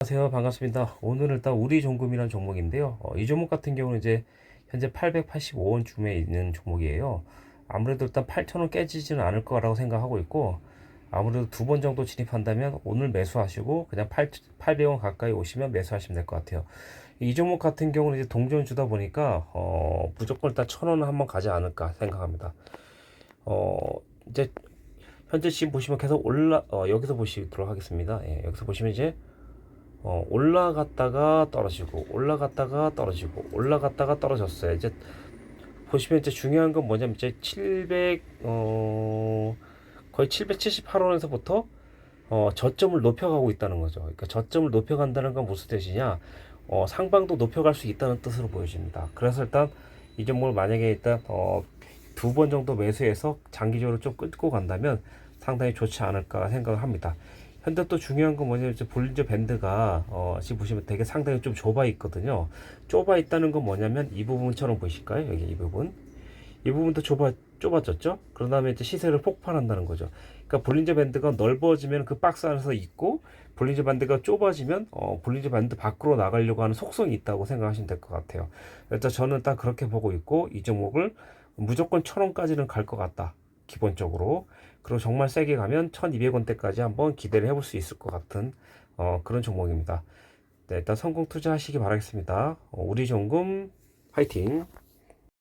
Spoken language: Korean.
안녕하세요. 반갑습니다. 오늘 일단 우리 종금이라는 종목인데요. 어, 이 종목 같은 경우는 이제 현재 885원 쯤에 있는 종목이에요. 아무래도 일단 8,000원 깨지지는 않을 거라고 생각하고 있고 아무래도 두 번 정도 진입한다면 오늘 매수하시고 그냥 8, 800원 가까이 오시면 매수하시면 될 것 같아요. 이 종목 같은 경우는 이제 동전 주다 보니까 어, 무조건 일단 1,000원은 한번 가지 않을까 생각합니다. 어, 이제 현재 지금 보시면 계속 올라 어, 여기서 보시도록 하겠습니다. 예, 여기서 보시면 이제 어, 올라갔다가 떨어지고 올라갔다가 떨어지고 올라갔다가 떨어졌어요. 이제 보시면 이제 중요한 건 뭐냐면 이제 700 어, 거의 778원에서부터 어, 저점을 높여가고 있다는 거죠. 그러니까 저점을 높여간다는 건 무슨 뜻이냐? 어, 상방도 높여갈 수 있다는 뜻으로 보여집니다. 그래서 일단 이 종목을 만약에 일단 어, 두 번 정도 매수해서 장기적으로 좀 끌고 간다면 상당히 좋지 않을까 생각을 합니다. 현재 또 중요한 건 뭐냐면 이제 볼린저 밴드가 어, 지금 보시면 되게 상당히 좀 좁아 있거든요. 좁아 있다는 건 뭐냐면 이 부분처럼 보이실까요? 여기 이 부분. 이 부분도 좁아 좁아졌죠. 그런 다음에 이제 시세를 폭발한다는 거죠. 그러니까 볼린저 밴드가 넓어지면 그 박스 안에서 있고 볼린저 밴드가 좁아지면 어, 볼린저 밴드 밖으로 나가려고 하는 속성이 있다고 생각하시면 될 것 같아요. 일단 저는 딱 그렇게 보고 있고 이 종목을 무조건 천 원까지는 갈 것 같다. 기본적으로 그리고 정말 세게 가면 1200원대까지 한번 기대를 해볼 수 있을 것 같은 어, 그런 종목입니다. 네, 일단 성공 투자하시기 바라겠습니다. 어, 우리 종금 화이팅!